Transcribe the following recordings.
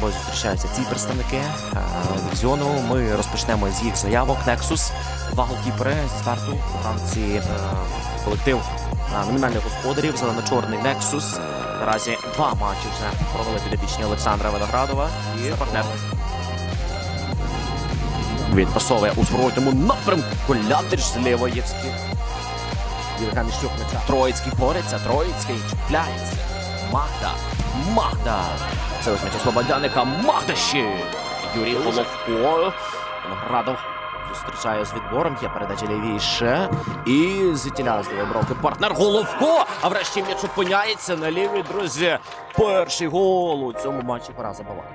собою зустрічаються ці представники е, дивізіону. Ми розпочнемо з їх заявок. Nexus, два голкіпери зі старту у ранці е, колектив е, номінальних господарів зелено-чорний Nexus. Наразі два матчі вже провели підопічні Олександра Виноградова і партнер. Відпасовує у зворотньому напрямку. Євген Іщук м'яча. Троїцький бореться, Троїцький чіпляється. Магда. Магда. Це ось м'яча Слободяника. Магда. Юрій Головко. Виноградов зустрічає з відбором. Є передача лівіше. І звідтіля з бровки партнер Головко. А врешті м'яч опиняється на лівій, друзі. Перший гол у цьому матчі пора забивати.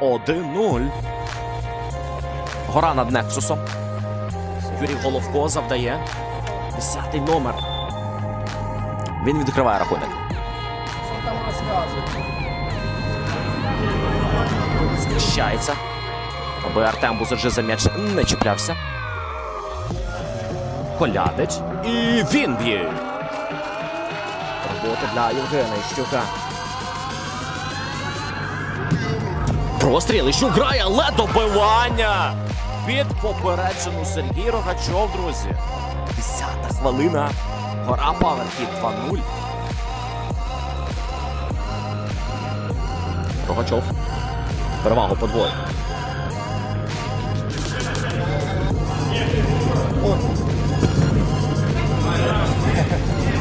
1-0. Гора над Нексусом. Юрій Головко завдає. Десятий номер. Він відкриває рахунок. Зміщається. Аби Артем Бузаджи за м'яч не чіплявся. Колядич. І він б'є. Робота для Євгена Іщука. Простріл, Іщук грає, але добивання. Під попереджену Сергій Рогачов, друзі. Десята хвилина. Гора Паверхід 2-0. Рогачов. Перевагу подвоє.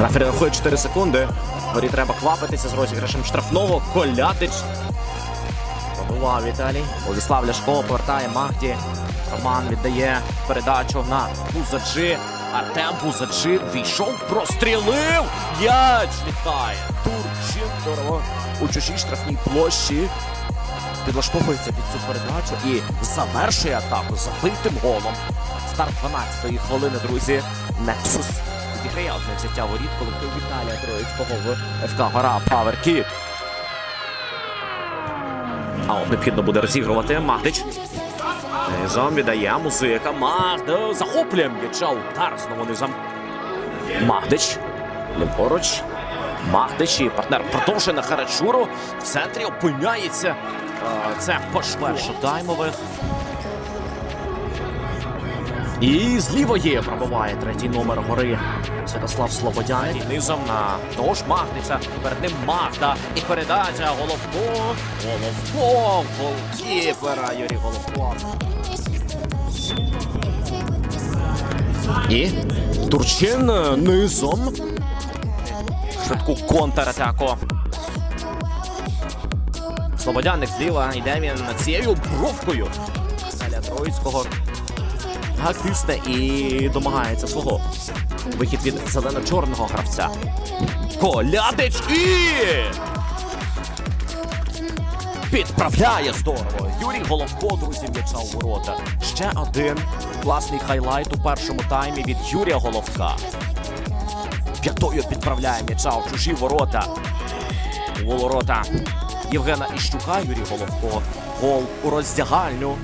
Рафері рахує 4 секунди. Горі треба квапитися з розіграшем штрафного. Колятич. Пробував Віталій. Владислав Ляшко повертає Магді. Роман віддає передачу на Бузаджи. Артем Бузаджи війшов, прострілив. М'яч літає. Турчин здорово у чужій штрафній площі. Підлаштовується під цю передачу і завершує атаку забитим голом. Старт 12-ї хвилини, друзі. Нексус відіграє одне взяття воріт колектив Віталія Троїцького в ФК Гора Паверкіт. А от необхідно буде розігрувати Магдич. Низом віддає музика. Магда захоплює м'яча. Удар знову низом. Магдич. Ліворуч. Магдич і партнер продовжує на Харачуру. В центрі опиняється. е, Це першу таймових. І з лівої пробиває третій номер гори Святослав Слободян. І низом на того ж Магдиця. Перед ним Магда. І передача Головко. Головко. Голкіпера Юрій Головко. І Турчин низом. Швидку контратаку. Слободяник зліва йде він цією бровкою. Наля Троїцького гакисте і домагається свого. Вихід від зелено-чорного гравця. Колядич і підправляє здорово. Юрій Головко, друзі, м'яча у ворота. Ще один класний хайлайт у першому таймі від Юрія Головка. П'ятою підправляє м'яча у чужі ворота. У ворота Євгена Іщука, Юрій Головко. Гол у роздягальню.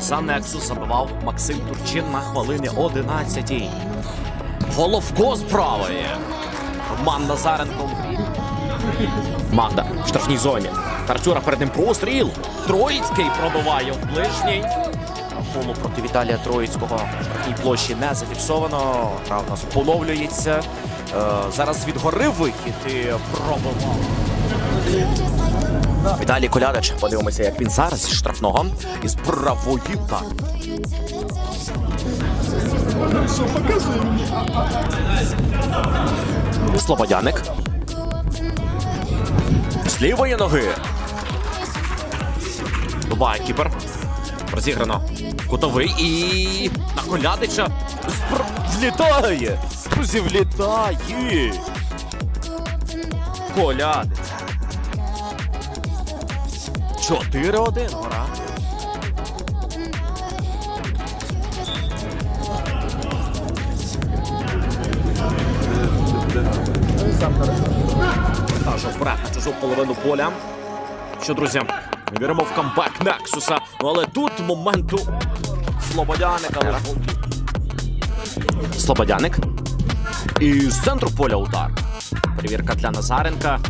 За Нексус забивав Максим Турчин на хвилині 11-й. Головко з. Роман Назаренко. Магда в штрафній зоні. Тарчура перед ним простріл. Троїцький пробиває в ближній. Фолу проти Віталія Троїцького в штрафній площі не зафіксовано. Гра у нас поновлюється. Е, зараз від гори вихід і пробивав. Віталій Колядич. Подивимося, як він зараз зі штрафного із правої. Слободяник. З лівої ноги. Кіпер. Розіграно. Кутовий і на колядича. Спр... Влітає! Друзі, влітає! Колядич. 4-1, гора. Також вперед на чужу половину поля. Що, друзі, віримо в камбек Нексуса. Ну але тут моменту Слободяник, Слободяник. І з центру поля удар. Перевірка для Назаренка.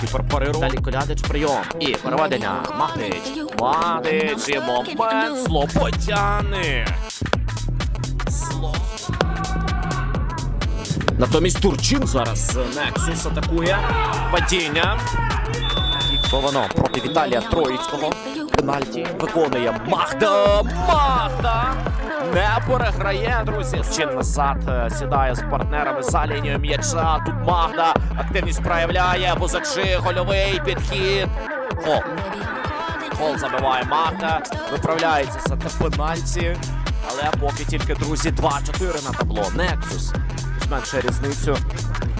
Кіпер. Далі Колядич прийом. І переведення. Магдич. Магдич. І момент. Слободяник. Сло. Натомість Турчин зараз Нексус атакує. Падіння. Фіксовано проти Віталія Троїцького. Пенальті виконує Магда. Магда! Не переграє, друзі. Чин назад е, сідає з партнерами за лінією м'яча. Тут Магда активність проявляє. Возачи, гольовий підхід. Гол. Гол забиває Магда. Виправляється за пенальті. Але поки тільки, друзі, 2-4 на табло. Нексус зменшує різницю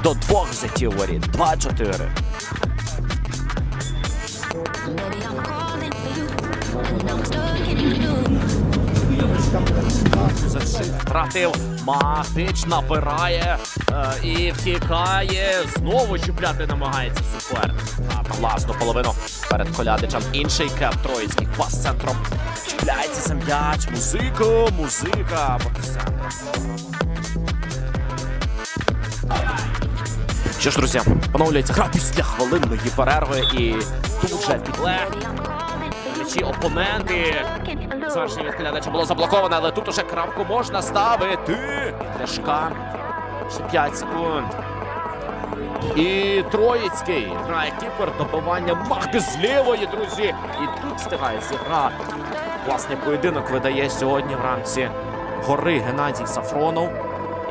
до двох взятів воріт. 2-4. Blue. Втратив Магдич, набирає е, і втікає. Знову чіпляти намагається суперник. А, Власну половину перед колядичем. Інший кеп Троїцький пас центром. Чіпляється за м'яч. Музика, музика. Що ж, друзі, поновлюється гра після хвилинної перерви і тут же підле. М'ячі опоненти. Завершення від було заблоковане, але тут уже крапку можна ставити. Ляшка. Ще 5 секунд. І Троїцький грає кіпер, добивання Махди з лівої, друзі. І тут встигає зіграти. Власне, поєдинок видає сьогодні вранці гори Геннадій Сафронов.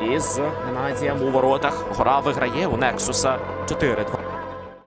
І з Геннадієм у воротах гора виграє у Нексуса 4-2.